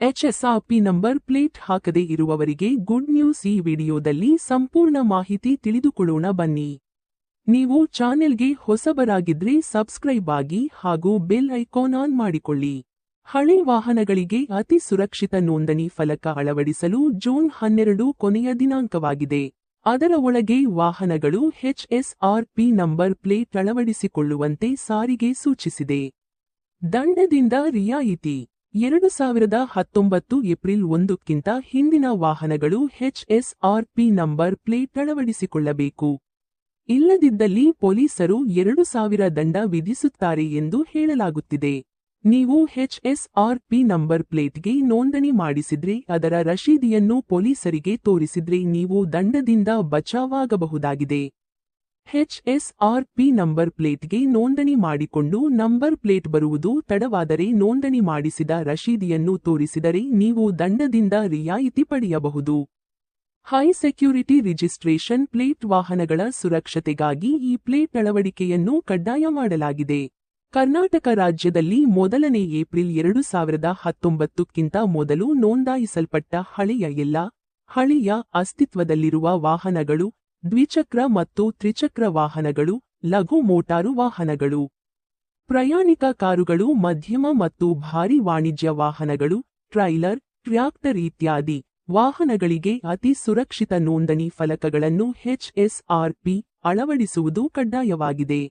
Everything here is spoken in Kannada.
ಎಚ್ಎಸ್ಆರ್ಪಿ ನಂಬರ್ ಪ್ಲೇಟ್ ಹಾಕದೇ ಇರುವವರಿಗೆ ಗುಡ್ ನ್ಯೂಸ್ ಈ ವಿಡಿಯೋದಲ್ಲಿ ಸಂಪೂರ್ಣ ಮಾಹಿತಿ ತಿಳಿದುಕೊಳ್ಳೋಣ ಬನ್ನಿ. ನೀವು ಚಾನೆಲ್ಗೆ ಹೊಸಬರಾಗಿದ್ರೆ ಸಬ್ಸ್ಕ್ರೈಬ್ ಆಗಿ ಹಾಗೂ ಬೆಲ್ ಐಕಾನ್ ಆನ್ ಮಾಡಿಕೊಳ್ಳಿ. ಹಳೆ ವಾಹನಗಳಿಗೆ ಅತಿ ಸುರಕ್ಷಿತ ನೋಂದಣಿ ಫಲಕ ಅಳವಡಿಸಲು ಜೂನ್ ಹನ್ನೆರಡು ಕೊನೆಯ ದಿನಾಂಕವಾಗಿದೆ. ಅದರ ಒಳಗೆ ವಾಹನಗಳು ಎಚ್ಎಸ್ಆರ್ಪಿ ನಂಬರ್ ಪ್ಲೇಟ್ ಅಳವಡಿಸಿಕೊಳ್ಳುವಂತೆ ಸಾರಿಗೆ ಸೂಚಿಸಿದೆ. ದಂಡದಿಂದ ರಿಯಾಯಿತಿ. ಎರಡು ಸಾವಿರದ ಹತ್ತೊಂಬತ್ತು ಏಪ್ರಿಲ್ ಒಂದಕ್ಕಿಂತ ಹಿಂದಿನ ವಾಹನಗಳು ಎಚ್ಎಸ್ಆರ್ಪಿ ನಂಬರ್ ಪ್ಲೇಟ್ ಅಳವಡಿಸಿಕೊಳ್ಳಬೇಕು. ಇಲ್ಲದಿದ್ದಲ್ಲಿ ಪೊಲೀಸರು ಎರಡು ಸಾವಿರ ದಂಡ ವಿಧಿಸುತ್ತಾರೆ ಎಂದು ಹೇಳಲಾಗುತ್ತಿದೆ. ನೀವು ಎಚ್ಎಸ್ಆರ್ಪಿ ನಂಬರ್ ಪ್ಲೇಟ್ಗೆ ನೋಂದಣಿ ಮಾಡಿಸಿದ್ರೆ ಅದರ ರಶೀದಿಯನ್ನು ಪೊಲೀಸರಿಗೆ ತೋರಿಸಿದ್ರೆ ನೀವು ದಂಡದಿಂದ ಬಚಾವಾಗಬಹುದಾಗಿದೆ. ಎಚ್ಎಸ್ಆರ್ಪಿ ನಂಬರ್ ಪ್ಲೇಟ್ಗೆ ನೋಂದಣಿ ಮಾಡಿಕೊಂಡು ನಂಬರ್ ಪ್ಲೇಟ್ ಬರುವುದು ತಡವಾದರೆ ನೋಂದಣಿ ಮಾಡಿಸಿದ ರಶೀದಿಯನ್ನು ತೋರಿಸಿದರೆ ನೀವು ದಂಡದಿಂದ ರಿಯಾಯಿತಿ ಪಡೆಯಬಹುದು. ಹೈ ಸೆಕ್ಯೂರಿಟಿ ರಿಜಿಸ್ಟ್ರೇಷನ್ ಪ್ಲೇಟ್ ವಾಹನಗಳ ಸುರಕ್ಷತೆಗಾಗಿ ಈ ಪ್ಲೇಟ್ ಅಳವಡಿಕೆಯನ್ನು ಕಡ್ಡಾಯ ಮಾಡಲಾಗಿದೆ. ಕರ್ನಾಟಕ ರಾಜ್ಯದಲ್ಲಿ ಮೊದಲನೇ ಏಪ್ರಿಲ್ ಎರಡು ಸಾವಿರದ ಹತ್ತೊಂಬತ್ತಕ್ಕಿಂತ ಮೊದಲು ನೋಂದಾಯಿಸಲ್ಪಟ್ಟ ಹಳೆಯ ಎಲ್ಲ ಹಳೆಯ ಅಸ್ತಿತ್ವದಲ್ಲಿರುವ ವಾಹನಗಳು ದ್ವಿಚಕ್ರ ಮತ್ತು ತ್ರಿಚಕ್ರ ವಾಹನಗಳು, ಲಘು ಮೋಟಾರು ವಾಹನಗಳು. ಪ್ರಯಾಣಿಕ ಕಾರುಗಳು, ಮಧ್ಯಮ ಮತ್ತು ಭಾರಿ ವಾಣಿಜ್ಯ ವಾಹನಗಳು, ಟ್ರೈಲರ್, ಟ್ರ್ಯಾಕ್ಟರ್ ಇತ್ಯಾದಿ. ವಾಹನಗಳಿಗೆ ಅತಿ ಸುರಕ್ಷಿತ ನೋಂದಣಿ ಫಲಕಗಳನ್ನು ಎಚ್ಎಸ್ಆರ್ಪಿ ಅಳವಡಿಸುವುದು ಕಡ್ಡಾಯವಾಗಿದೆ.